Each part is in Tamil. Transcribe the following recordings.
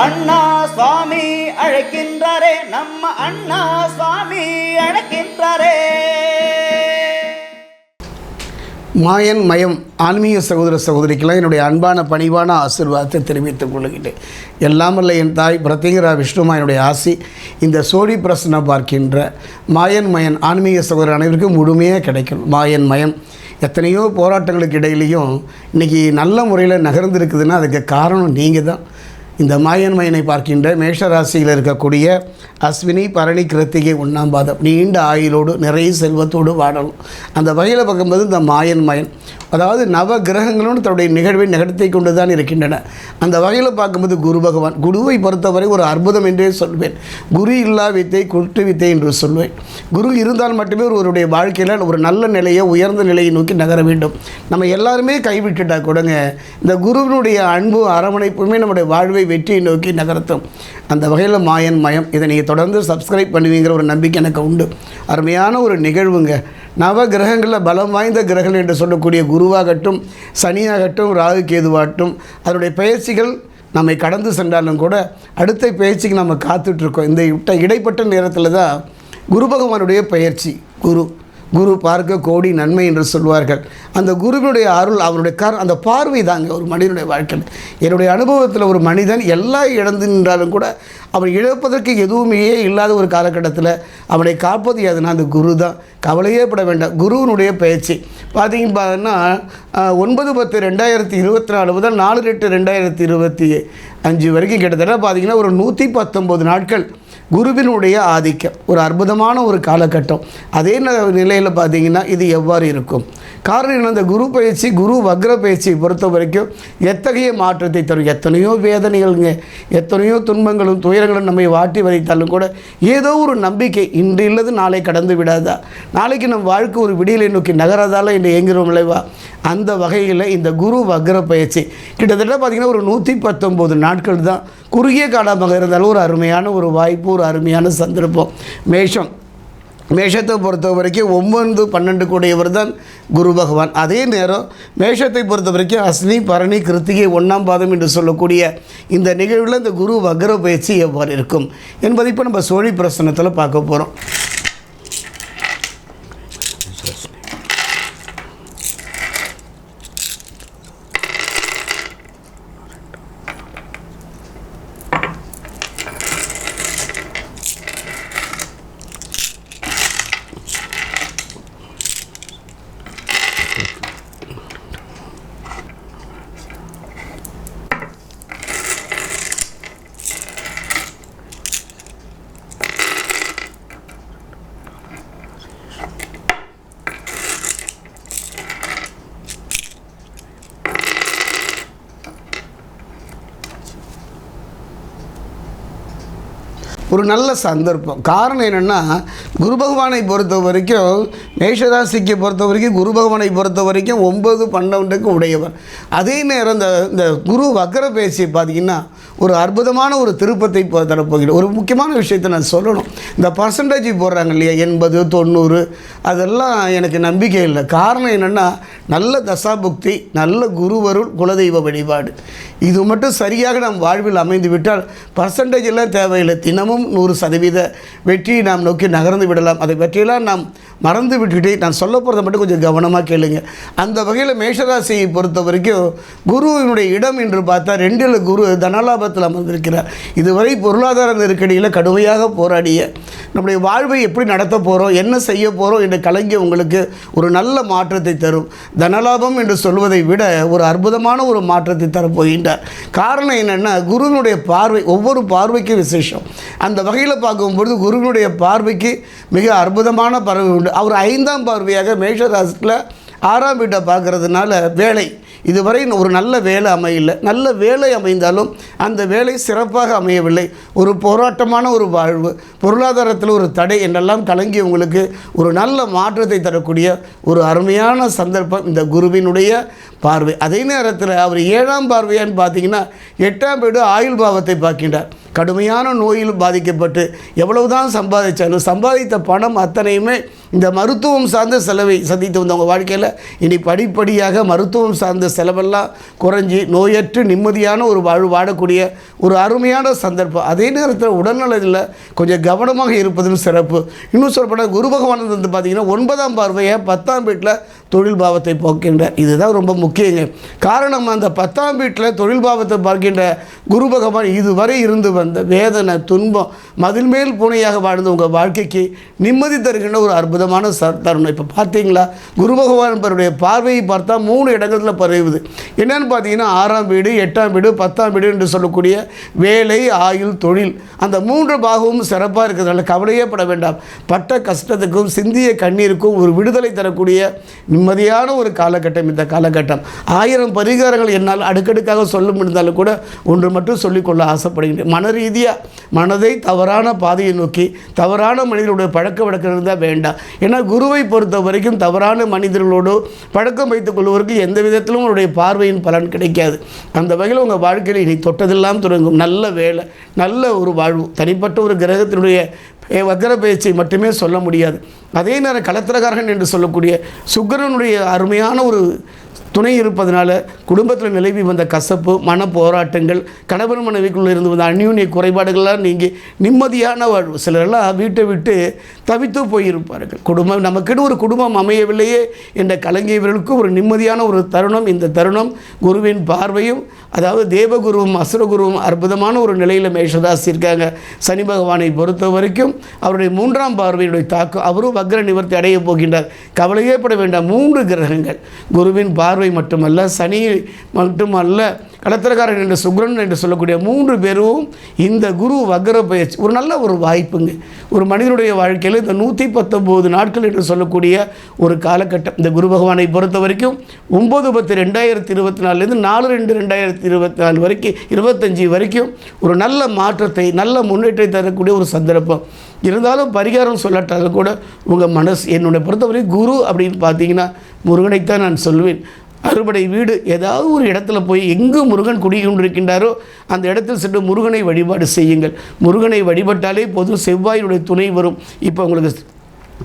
அண்ணா சுவாமி அழைக்கின்றாரே நம்ம அண்ணா சுவாமி அழைக்கின்றாரே. மாயன் மயம் ஆன்மீக சகோதர சகோதரிக்கெல்லாம் என்னுடைய அன்பான பணிவான ஆசிர்வாதத்தை தெரிவித்துக் கொள்கிறேன் எல்லாம் என் தாய் பிரத்யங்கரா விஷ்ணுமா என்னுடைய ஆசி. இந்த சோழி பிரசனை பார்க்கின்ற மாயன் மயன் ஆன்மீக சகோதரர் அனைவருக்கும் முழுமையாக கிடைக்கும் மாயன் மயம் எத்தனையோ போராட்டங்களுக்கு இடையிலையும் இன்றைக்கி நல்ல முறையில் நகர்ந்துருக்குதுன்னா அதுக்கு காரணம் நீங்கள் தான் இந்த மாயன் மயனை பார்க்கின்ற மேஷ ராசியில் இருக்கக்கூடிய அஸ்வினி பரணி கிருத்திகை ஒன்றாம் பாதம். நீண்ட ஆயுளோடு நிறைய செல்வத்தோடு வாழணும். அந்த வகையில் பார்க்கும்போது இந்த மாயன் மயன் அதாவது நவ கிரகங்களும் தன்னுடைய நிகழ்வை நிகழ்த்தி கொண்டு தான் இருக்கின்றன. அந்த வகையில் பார்க்கும்போது குரு பகவான் குருவை பொறுத்தவரை ஒரு அற்புதம் என்றே சொல்வேன். குரு இல்லா வித்தை குட்டு வித்தை என்று சொல்வேன். குரு இருந்தால் மட்டுமே ஒருவருடைய வாழ்க்கையில் ஒரு நல்ல நிலையை உயர்ந்த நிலையை நோக்கி நகர வேண்டும். நம்ம எல்லாருமே கைவிட்டுட்டா கூடங்க இந்த குருவினுடைய அன்பு அரவணைப்புமே நம்முடைய வாழ்வை வெற்றியை நோக்கி நகர்த்தும். அந்த வகையில் மாயன் மயம் இதை நீங்கள் தொடர்ந்து சப்ஸ்கிரைப் பண்ணுவீங்கிற ஒரு நம்பிக்கை எனக்கு உண்டு. அருமையான ஒரு நிகழ்வுங்க. நவ கிரகங்களில் பலம் வாய்ந்த கிரகங்கள் என்று சொல்லக்கூடிய குருவாகட்டும் சனியாகட்டும் ராகு கேதுவாகட்டும் அதனுடைய பயிற்சிகள் நம்மை கடந்து சென்றாலும் கூட அடுத்த பயிற்சிக்கு நம்ம காத்துட்ருக்கோம் இந்த இட்ட இடைப்பட்ட நேரத்தில் தான் குரு பகவானுடைய பயிற்சி குரு. குரு பார்க்க கோடி நன்மை என்று சொல்வார்கள். அந்த குருவினுடைய அருள் அவருடைய கர் அந்த பார்வை தாங்க ஒரு மனிதனுடைய வாழ்க்கையில். என்னுடைய அனுபவத்தில் ஒரு மனிதன் எல்லாம் இழந்து நின்றாலும் கூட அவன் இழப்பதற்கு எதுவுமே இல்லாத ஒரு காலகட்டத்தில் அவனை காப்பது எதுனா அந்த குரு தான். கவலையே பட வேண்டாம். குருவினுடைய பயிற்சி பார்த்தீங்க பார்த்தீங்கன்னா ஒன்பது பத்து ரெண்டாயிரத்தி இருபத்தி நாலு முதல் நாலு எட்டு ரெண்டாயிரத்தி இருபத்தி அஞ்சு வரைக்கும் கிட்டத்தட்ட பார்த்தீங்கன்னா ஒரு நூற்றி பத்தொம்போது நாட்கள் குருவினுடைய ஆதிக்கம். ஒரு அற்புதமான ஒரு காலகட்டம். அதே நிலையில் பார்த்தீங்கன்னா இது எவ்வாறு இருக்கும்? காரணம் என்ன? இந்த குரு பயிற்சி குரு வக்ர பயிற்சியை பொறுத்த வரைக்கும் எத்தகைய மாற்றத்தை தரும்? எத்தனையோ வேதனைகள்ங்க. எத்தனையோ துன்பங்களும் துயரங்களும் நம்மை வாட்டி வதைத்தாலும் கூட ஏதோ ஒரு நம்பிக்கை இன்று இல்லது நாளை கடந்து விடாதா? நாளைக்கு நம் வாழ்க்கை ஒரு விடியலை நோக்கி நகராதால இன்று இயங்குகிறோம் இல்லைவா அந்த வகையில் இந்த குரு வக்ர பயிற்சி கிட்டத்தட்ட பார்த்திங்கன்னா ஒரு நூற்றி பத்தொம்போது நாட்கள் தான் குறுகிய காலமாக இருந்தாலும் ஒரு அருமையான ஒரு வாய்ப்பு ஒரு அருமையான சந்தர்ப்பம். மேஷம். மேஷத்தை பொறுத்த வரைக்கும் ஒம்பது பன்னெண்டு கூடியவர் தான் குரு பகவான். அதே நேரம் மேஷத்தை பொறுத்த வரைக்கும் அஸ்னி பரணி கிருத்திகை ஒன்றாம் பாதம் என்று சொல்லக்கூடிய இந்த நிகழ்வில் இந்த குரு வக்ர பயிற்சி எவ்வாறு இருக்கும் என்பதை இப்போ நம்ம சோழி பிரசனத்தில் பார்க்க போகிறோம் ஒரு நல்ல சந்தர்ப்பம். காரணம் என்னென்னா குரு பகவானை பொறுத்த வரைக்கும் மேஷராசிக்கு பொறுத்த வரைக்கும் குரு பகவானை பொறுத்த வரைக்கும் ஒன்பது பன்னெண்டுக்கு உடையவர். அதே நேரம் இந்த இந்த குரு வக்கர பேசி பார்த்தீங்கன்னா ஒரு அற்புதமான ஒரு திருப்பத்தை தரப்போகிறேன் ஒரு முக்கியமான விஷயத்தை நான் சொல்லணும். இந்த பர்சன்டேஜ் போடுறாங்க இல்லையா? எண்பது தொண்ணூறு அதெல்லாம் எனக்கு நம்பிக்கை இல்லை. காரணம் என்னென்னா நல்ல தசாபுக்தி நல்ல குருவருள் குலதெய்வ வழிபாடு. இது மட்டும் சரியாக நம் வாழ்வில் அமைந்து விட்டால் பர்சன்டேஜ் எல்லாம் தேவையில்லை. தினமும் நூறு சதவீத வெற்றியை நாம் நோக்கி நகர்ந்து விடலாம். அதை பற்றியெல்லாம் நாம் மறந்து விட்டுட்டு நான் சொல்ல போகிறத மட்டும் கொஞ்சம் கவனமாக கேளுங்க. அந்த வகையில் மேஷராசியை பொறுத்த வரைக்கும் குருவினுடைய இடம் என்று பார்த்தா ரெண்டில் குரு தனலாபத்தில் அமர்ந்திருக்கிறார். இதுவரை பொருளாதார நெருக்கடியில் கடுமையாக போராடிய நம்முடைய வாழ்வை எப்படி நடத்த போகிறோம் என்ன செய்ய போகிறோம் என்று கலங்கி உங்களுக்கு ஒரு நல்ல மாற்றத்தை தரும். தனலாபம் என்று சொல்வதை விட ஒரு அற்புதமான ஒரு மாற்றத்தை தரப்போகின்றார். காரணம் என்னென்னா குருவினுடைய பார்வை ஒவ்வொரு பார்வைக்கும் விசேஷம். அந்த வகையில் பார்க்கும்பொழுது குருவினுடைய பார்வைக்கு மிக அற்புதமான பறவை உண்டு. அவர் ஐந்தாம் பார்வையாக மேஷராசியில் ஆறாம் வீட்டை பார்க்கறதுனால வேலை. இதுவரை ஒரு நல்ல வேலை அமையல. நல்ல வேலை அமைந்தாலும் அந்த வேலை சிறப்பாக அமையவில்லை. ஒரு போராட்டமான ஒரு வாழ்வு பொருளாதாரத்தில் ஒரு தடை என்றெல்லாம் கலங்கி உங்களுக்கு ஒரு நல்ல மாற்றத்தை தரக்கூடிய ஒரு அருமையான சந்தர்ப்பம் இந்த குருவினுடைய பார்வை. அதே நேரத்தில் அவர் ஏழாம் பார்வையான்னு பார்த்தீங்கன்னா எட்டாம் வீடு ஆயுள் பாவத்தை பார்க்கின்றார். கடுமையான நோயில் பாதிக்கப்பட்டு எவ்வளவுதான் சம்பாதிச்சாலும் சம்பாதித்த பணம் அத்தனையுமே இந்த மருத்துவம் சார்ந்த செலவை சந்தித்து வந்தவங்க வாழ்க்கையில் இனி படிப்படியாக மருத்துவம் சார்ந்த செலவெல்லாம் குறைஞ்சி நோயற்று நிம்மதியான ஒரு வாழ்வு வாழக்கூடிய ஒரு அருமையான சந்தர்ப்பம். அதே நேரத்தில் உடல்நலத்தில் கொஞ்சம் கவனமாக இருப்பதும் சிறப்பு. இன்னும் சொல்லப்போனால் குரு பகவான் வந்து பார்த்திங்கன்னா ஒன்பதாம் பார்வையை பத்தாம் வீட்டில் தொழில் பாவத்தை போக்கின்றார் இதுதான் ரொம்ப முக்கியங்க. காரணம் அந்த பத்தாம் வீட்டில் தொழில் பாவத்தை பார்க்கின்ற குரு பகவான் இதுவரை இருந்து வந்த வேதனை துன்பம் மதில் மேல் பூனையாக வாழ்ந்த உங்கள் வாழ்க்கைக்கு நிம்மதி தருகின்ற ஒரு அற்புதம் அற்புதமான ச தருணம். இப்போ பார்த்தீங்களா? குரு பகவான் பார்வையை பார்த்தா மூணு இடங்களில் பரவுது என்னென்னு பார்த்தீங்கன்னா ஆறாம் வீடு எட்டாம் வீடு பத்தாம் வீடு என்று சொல்லக்கூடிய வேலை ஆயுள் தொழில். அந்த மூன்று பாகமும் சிறப்பாக இருக்கிறதுனால கவலையே பட வேண்டாம். பட்ட கஷ்டத்துக்கும் சிந்திய கண்ணீருக்கும் ஒரு விடுதலை தரக்கூடிய நிம்மதியான ஒரு காலகட்டம் இந்த காலகட்டம். ஆயிரம் பரிகாரங்கள் என்னால் அடுக்கடுக்காக சொல்ல முடிந்தாலும் கூட ஒன்று மட்டும் சொல்லிக்கொள்ள ஆசைப்படுகின்றேன். மன ரீதியாக மனதை தவறான பாதையை நோக்கி தவறான மனிதனுடைய பழக்க வழக்கம் இருந்தால் வேண்டாம். ஏன்னா குருவை பொறுத்த வரைக்கும் தவறான மனிதர்களோடு பழக்கம் வைத்துக் கொள்வதற்கு எந்த விதத்திலும் அவருடைய பார்வையின் பலன் கிடைக்காது. அந்த வகையில் உங்கள் வாழ்க்கையில் இனி தொட்டதெல்லாம் தொடங்கும். நல்ல வேலை நல்ல ஒரு வாழ்வு. தனிப்பட்ட ஒரு கிரகத்தினுடைய வக்கர வக்ர பேச்சை மட்டுமே சொல்ல முடியாது. அதே நேரம் கலத்திரகாரகன் என்று சொல்லக்கூடிய சுக்கிரனுடைய அருமையான ஒரு துணை இருப்பதனால குடும்பத்தில் நிலவி வந்த கசப்பு மன போராட்டங்கள் கணவன் மனைவிக்குள்ளே இருந்து வந்த அந்யூன்ய குறைபாடுகள்லாம் நீங்கி நிம்மதியான வாழ்வு. சிலரெல்லாம் வீட்டை விட்டு தவித்து போயிருப்பார்கள். குடும்பம் நமக்குன்னு ஒரு குடும்பம் அமையவில்லையே என்ற கலங்கியவர்களுக்கு ஒரு நிம்மதியான ஒரு தருணம் இந்த தருணம் குருவின் பார்வையும் அதாவது தேவகுருவும் அசுரகுருவும் அற்புதமான ஒரு நிலையில் மேஷராசி இருக்காங்க. சனி பகவானை பொறுத்த வரைக்கும் அவருடைய மூன்றாம் பார்வையுடைய தாக்கம் அவரும் வக்ர நிவர்த்தி அடைய போகின்றார். கவலையே பட வேண்டாம் மூன்று கிரகங்கள். குருவின் பார்வை மட்டுமல்ல சனி மட்டுமல்ல கடத்திரக்காரன் என்று சுக்ரன் என்று சொல்லக்கூடிய மூன்று பேரும் இந்த குரு வக்ர பயிற்சி ஒரு நல்ல ஒரு வாய்ப்புங்க. ஒரு மனிதனுடைய வாழ்க்கையில் இந்த நூற்றி பத்தொம்போது நாட்கள் என்று சொல்லக்கூடிய ஒரு காலகட்டம். இந்த குரு பகவானை பொறுத்த வரைக்கும் ஒம்பது பத்து ரெண்டாயிரத்தி இருபத்தி நாலுலேருந்து நாலு ரெண்டு ரெண்டாயிரத்தி இருபத்தி நாலு வரைக்கும் இருபத்தஞ்சி வரைக்கும் ஒரு நல்ல மாற்றத்தை நல்ல முன்னேற்றத்தை தரக்கூடிய ஒரு சந்தர்ப்பம். இருந்தாலும் பரிகாரம் சொல்லட்டாலும் கூட உங்கள் மனசு என்னுடைய பொறுத்தவரை குரு அப்படின்னு பார்த்தீங்கன்னா முருகனைத்தான் நான் சொல்வேன். அறுபடை வீடு ஏதாவது ஒரு இடத்துல போய் எங்கு முருகன் குடிகொண்டிருக்கின்றாரோ அந்த இடத்தில் சென்று முருகனை வழிபாடு செய்யுங்கள். முருகனை வழிபட்டாலே போதும் செவ்வாயினுடைய துணை வரும். இப்போ உங்களுக்கு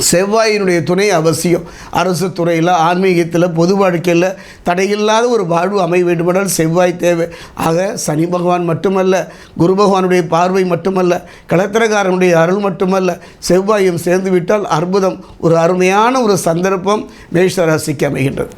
செவ்வாயினுடைய துணை அவசியம். அரசு துறையில் ஆன்மீகத்தில் பொது வாழ்க்கையில் தடையில்லாத ஒரு வாழ்வு அமைய வேண்டுமென்றால் செவ்வாய் தேவை. ஆக சனி பகவான் மட்டுமல்ல குரு பகவானுடைய பார்வை மட்டுமல்ல கலத்திரகாரனுடைய அருள் மட்டுமல்ல செவ்வாயும் சேர்ந்து விட்டால் அற்புதம் ஒரு அருமையான ஒரு சந்தர்ப்பம் மேஷ ராசிக்கு அமைகின்றது.